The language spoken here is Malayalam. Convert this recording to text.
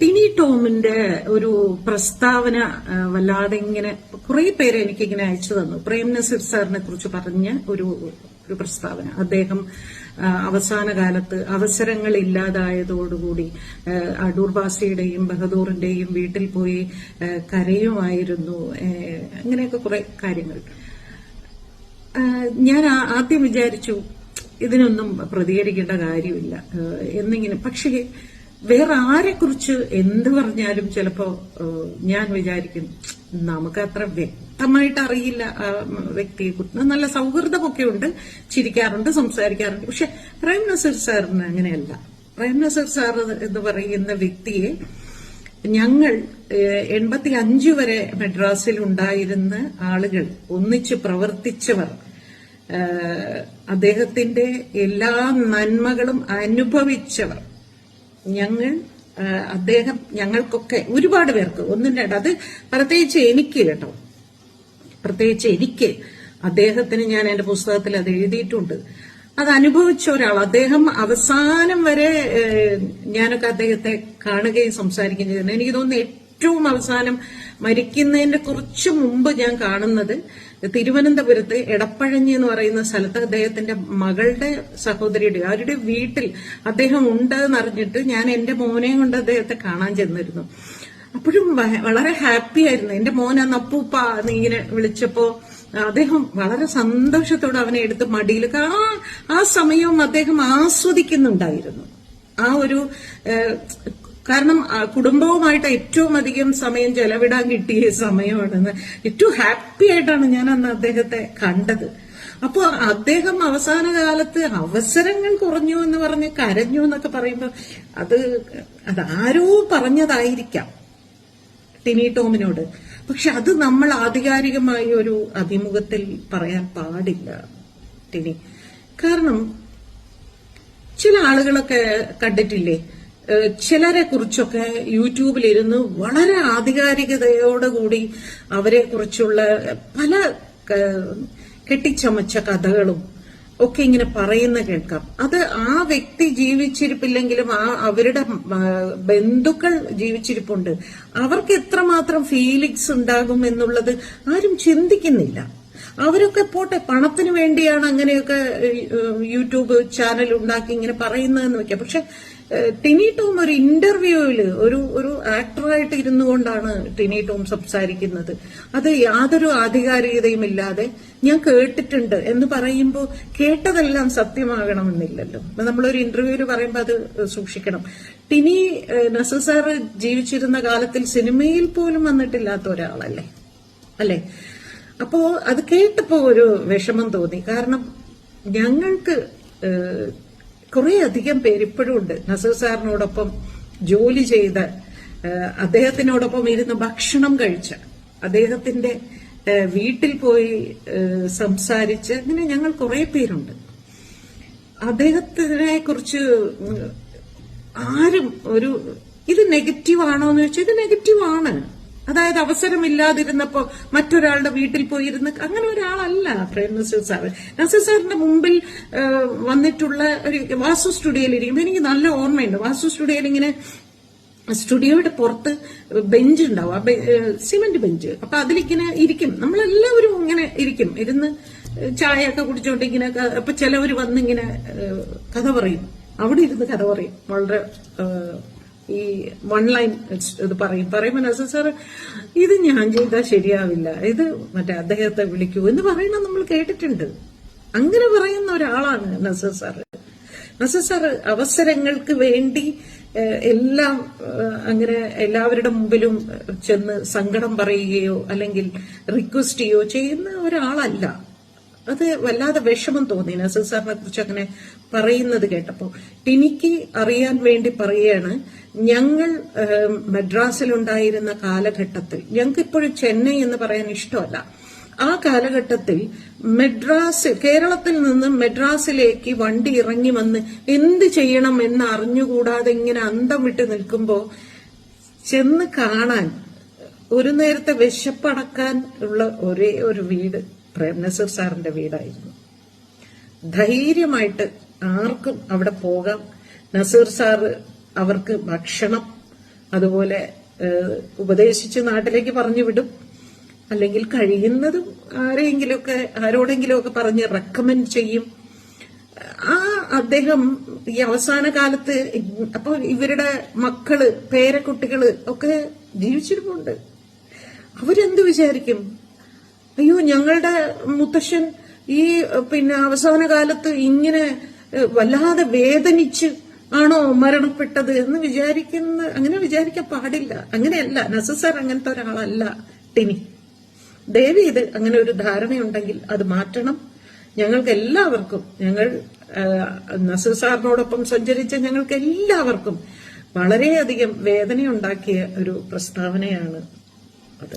ടിനി ടോമിന്റെ ഒരു പ്രസ്താവന വല്ലാതെ ഇങ്ങനെ കുറെ പേര് എനിക്ക് ഇങ്ങനെ അയച്ചു തന്നു. പ്രേം നസീർ സാറിനെ കുറിച്ച് പറഞ്ഞ ഒരു ഒരു പ്രസ്താവന. അദ്ദേഹം അവസാന കാലത്ത് അവസരങ്ങൾ ഇല്ലാതായതോടുകൂടി അടൂർ ബാസിയുടെയും ബഹദൂറിന്റെയും വീട്ടിൽ പോയി കരയുമായിരുന്നു. അങ്ങനെയൊക്കെ കുറെ കാര്യങ്ങൾ. ഞാൻ ആദ്യം വിചാരിച്ചു ഇതിനൊന്നും പ്രതികരിക്കേണ്ട കാര്യമില്ല. എന്നിങ്ങനെ. പക്ഷേ വേറെ ആരെ കുറിച്ച് എന്ത് പറഞ്ഞാലും ചിലപ്പോ ഞാൻ വിചാരിക്കും നമുക്ക് അത്ര വ്യക്തമായിട്ട് അറിയില്ല വ്യക്തിയെ കുറിച്ച്. നല്ല സൗഹൃദമൊക്കെ ഉണ്ട് ചിരിക്കാറുണ്ട് സംസാരിക്കാറുണ്ട്. പക്ഷെ പ്രേം നസീർ സാറിന് അങ്ങനെയല്ല. പ്രേം നസീർ സാർ എന്ന് പറയുന്ന വ്യക്തിയെ ഞങ്ങൾ എൺപത്തി അഞ്ചു വരെ മെഡ്രാസിൽ ഉണ്ടായിരുന്ന ആളുകൾ ഒന്നിച്ച് പ്രവർത്തിച്ചവർ അദ്ദേഹത്തിന്റെ എല്ലാ നന്മകളും അനുഭവിച്ചവർ. ഞങ്ങൾ അദ്ദേഹം ഞങ്ങൾക്കൊക്കെ ഒരുപാട് പേർക്ക് ഒന്നും രണ്ട് അത് പ്രത്യേകിച്ച് എനിക്ക് കേട്ടോ. പ്രത്യേകിച്ച് എനിക്ക് അദ്ദേഹത്തിന് ഞാൻ എന്റെ പുസ്തകത്തിൽ അത് എഴുതിയിട്ടുണ്ട്. അത് അനുഭവിച്ച ഒരാൾ. അദ്ദേഹം അവസാനം വരെ ഞാനൊക്കെ അദ്ദേഹത്തെ കാണുകയും സംസാരിക്കുകയും ചെയ്തിട്ടുണ്ട് എനിക്ക് തോന്നുന്നു ഏറ്റവും അവസാനം മരിക്കുന്നതിന്റെ കുറച്ച് മുമ്പ് ഞാൻ കാണുന്നത് തിരുവനന്തപുരത്ത് എടപ്പഴഞ്ഞി എന്ന് പറയുന്ന സ്ഥലത്ത് അദ്ദേഹത്തിന്റെ മകളുടെ സഹോദരിയുടെ അവരുടെ വീട്ടിൽ അദ്ദേഹം ഉണ്ട് എന്നറിഞ്ഞിട്ട് ഞാൻ എന്റെ മോനെയും കൊണ്ട് അദ്ദേഹത്തെ കാണാൻ ചെന്നിരുന്നു. അപ്പോഴും വളരെ ഹാപ്പി ആയിരുന്നു. എന്റെ മോൻ അന്ന് എന്ന് ഇങ്ങനെ വിളിച്ചപ്പോ അദ്ദേഹം വളരെ സന്തോഷത്തോടെ അവനെ എടുത്ത് മടിയിൽ ആ ആ സമയവും അദ്ദേഹം ആസ്വദിക്കുന്നുണ്ടായിരുന്നു. ആ ഒരു കാരണം കുടുംബവുമായിട്ട് ഏറ്റവും അധികം സമയം ചെലവിടാൻ കിട്ടിയ സമയമാണെന്ന് ഏറ്റവും ഹാപ്പി ആയിട്ടാണ് ഞാൻ അന്ന് അദ്ദേഹത്തെ കണ്ടത്. അപ്പോൾ അദ്ദേഹം അവസാന കാലത്ത് അവസരങ്ങൾ കുറഞ്ഞു എന്ന് പറഞ്ഞ് കരഞ്ഞു എന്നൊക്കെ പറയുമ്പോൾ അത് അതാരോ പറഞ്ഞതായിരിക്കാം. ടിനി ടോമിനോട്. പക്ഷെ അത് നമ്മൾ ആധികാരികമായ ഒരു അഭിമുഖത്തിൽ പറയാൻ പാടില്ല ടിനി. കാരണം ചില ആളുകളൊക്കെ കണ്ടിട്ടില്ലേ ചിലരെ കുറിച്ചൊക്കെ യൂട്യൂബിലിരുന്ന് വളരെ ആധികാരികതയോടുകൂടി അവരെ കുറിച്ചുള്ള പല കെട്ടിച്ചമച്ച കഥകളും ഒക്കെ ഇങ്ങനെ പറയുന്ന കേൾക്കാം. അത് ആ വ്യക്തി ജീവിച്ചിരിപ്പില്ലെങ്കിലും ആ അവരുടെ ബന്ധുക്കൾ ജീവിച്ചിരിപ്പുണ്ട്. അവർക്ക് എത്രമാത്രം ഫീലിങ്സ് ഉണ്ടാകും എന്നുള്ളത് ആരും ചിന്തിക്കുന്നില്ല. അവരൊക്കെ പോട്ടെ പണത്തിന് വേണ്ടിയാണ് അങ്ങനെയൊക്കെ യൂട്യൂബ് ചാനൽ ഉണ്ടാക്കി ഇങ്ങനെ പറയുന്നതെന്ന് വെക്കാം. പക്ഷെ ടിനി ടോം ഒരു ഇന്റർവ്യൂവിൽ ഒരു ഒരു ആക്ടറായിട്ട് ഇരുന്നു കൊണ്ടാണ് ടിനി ടോം സംസാരിക്കുന്നത്. അത് യാതൊരു ആധികാരികതയും ഇല്ലാതെ ഞാൻ കേട്ടിട്ടുണ്ട് എന്ന് പറയുമ്പോൾ കേട്ടതെല്ലാം സത്യമാകണമെന്നില്ലല്ലോ. നമ്മളൊരു ഇന്റർവ്യൂവിൽ പറയുമ്പോൾ അത് സൂക്ഷിക്കണം. ടിനി നെസസാർ ജീവിച്ചിരുന്ന കാലത്തിൽ സിനിമയിൽ പോലും വന്നിട്ടില്ലാത്ത ഒരാളല്ലേ? അല്ലേ? അപ്പോ അത് കേട്ടപ്പോ ഒരു വിഷമം തോന്നി. കാരണം ഞങ്ങൾക്ക് കുറെ അധികം പേര് ഇപ്പോഴും ഉണ്ട് നസീർ സാറിനോടൊപ്പം ജോലി ചെയ്ത് അദ്ദേഹത്തിനോടൊപ്പം ഇരുന്ന് ഭക്ഷണം കഴിച്ച അദ്ദേഹത്തിന്റെ വീട്ടിൽ പോയി സംസാരിച്ച് അങ്ങനെ ഞങ്ങൾ കുറെ പേരുണ്ട്. അദ്ദേഹത്തിനെ കുറിച്ച് ആരും ഒരു ഇത് നെഗറ്റീവ് ആണോ എന്ന് ചോദിച്ചാൽ ഇത് നെഗറ്റീവ് ആണ് അതായത് അവസരമില്ലാതിരുന്നപ്പോ മറ്റൊരാളുടെ വീട്ടിൽ പോയിരുന്ന് അങ്ങനെ ഒരാളല്ല പ്രേം നസീർ സാറ്. നസീർ സാറിന്റെ മുമ്പിൽ വന്നിട്ടുള്ള ഒരു വാസു സ്റ്റുഡിയോയിൽ ഇരിക്കുമ്പോൾ എനിക്ക് നല്ല ഓർമ്മയുണ്ട്. വാസു സ്റ്റുഡിയോയിൽ ഇങ്ങനെ സ്റ്റുഡിയോയുടെ പുറത്ത് ബെഞ്ച് ഉണ്ടാവും. Cement bench. അപ്പൊ അതിലിങ്ങനെ ഇരിക്കും. നമ്മളെല്ലാവരും ഇങ്ങനെ ഇരിക്കും. ഇരുന്ന് ചായയൊക്കെ കുടിച്ചോണ്ട് ഇങ്ങനെ അപ്പൊ ചിലവർ വന്നിങ്ങനെ കഥ പറയും. അവിടെ ഇരുന്ന് കഥ പറയും. വളരെ ഈ വൺ ലൈൻ ഇത് പറയും. പറയുമ്പോൾ നസർ സാർ ഇത് ഞാൻ ചെയ്താൽ ശരിയാവില്ല. ഇത് മറ്റേ അദ്ദേഹത്തെ വിളിക്കൂ. എന്ന് പറയുന്നത് നമ്മൾ കേട്ടിട്ടുണ്ട്. അങ്ങനെ പറയുന്ന ഒരാളാണ് നസർ സാർ നസർ സാർ അവസരങ്ങൾക്ക് വേണ്ടി എല്ലാം അങ്ങനെ എല്ലാവരുടെ മുമ്പിലും ചെന്ന് സങ്കടം പറയുകയോ അല്ലെങ്കിൽ റിക്വസ്റ്റ് ചെയ്യുകയോ ചെയ്യുന്ന ഒരാളല്ല. അത് വല്ലാതെ വിഷമം തോന്നി. നസർ സാറിനെ കുറിച്ച് അങ്ങനെ പറയുന്നത് കേട്ടപ്പോൾ. ടിനിക്ക് അറിയാൻ വേണ്ടി പറയാണ് ഞങ്ങൾ മദ്രാസിലുണ്ടായിരുന്ന കാലഘട്ടത്തിൽ ഞങ്ങൾക്ക് ഇപ്പോഴും ചെന്നൈ എന്ന് പറയാൻ ഇഷ്ടമല്ല. ആ കാലഘട്ടത്തിൽ മെഡ്രാസ് കേരളത്തിൽ നിന്ന് മെഡ്രാസിലേക്ക് വണ്ടി ഇറങ്ങി വന്ന് എന്ത് ചെയ്യണം എന്ന് അറിഞ്ഞുകൂടാതെ ഇങ്ങനെ അന്തം വിട്ട് നിൽക്കുമ്പോൾ ചെന്ന് കാണാൻ ഒരു നേരത്തെ വിശപ്പടക്കാൻ ഉള്ള ഒരേ ഒരു വീട് പ്രേം നസീർ സാറിന്റെ വീടായിരുന്നു. ധൈര്യമായിട്ട് ആർക്കും അവിടെ പോകാം. നസീർ സാറ് അവർക്ക് ഭക്ഷണം അതുപോലെ ഉപദേശിച്ച് നാട്ടിലേക്ക് പറഞ്ഞു വിടും. അല്ലെങ്കിൽ കഴിയുന്നതും ആരെങ്കിലുമൊക്കെ ആരോടെങ്കിലുമൊക്കെ പറഞ്ഞ് റെക്കമെൻഡ് ചെയ്യും. ആ അദ്ദേഹം ഈ അവസാന കാലത്ത് അപ്പൊ ഇവരുടെ മക്കൾ പേരക്കുട്ടികൾ ഒക്കെ ജീവിച്ചിരിപ്പുണ്ട് അവരെന്ത് വിചാരിക്കും? അയ്യോ ഞങ്ങളുടെ മുത്തശ്ശൻ ഈ പിന്നെ അവസാന കാലത്ത് ഇങ്ങനെ വല്ലാതെ വേദനിച്ച് ആണോ മരണപ്പെട്ടത് എന്ന് വിചാരിക്കുന്ന അങ്ങനെ വിചാരിക്കാൻ പാടില്ല. അങ്ങനെയല്ല നസസർ അങ്ങനത്തെ ഒരാളല്ല ടിനി. ദേവി ഇത് അങ്ങനെ ഒരു ധാരണയുണ്ടെങ്കിൽ അത് മാറ്റണം. ഞങ്ങൾക്ക് എല്ലാവർക്കും ഞങ്ങൾ നസസാറിനോടൊപ്പം സഞ്ചരിച്ച ഞങ്ങൾക്ക് എല്ലാവർക്കും വളരെയധികം വേദനയുണ്ടാക്കിയ ഒരു പ്രസ്താവനയാണ് അത്.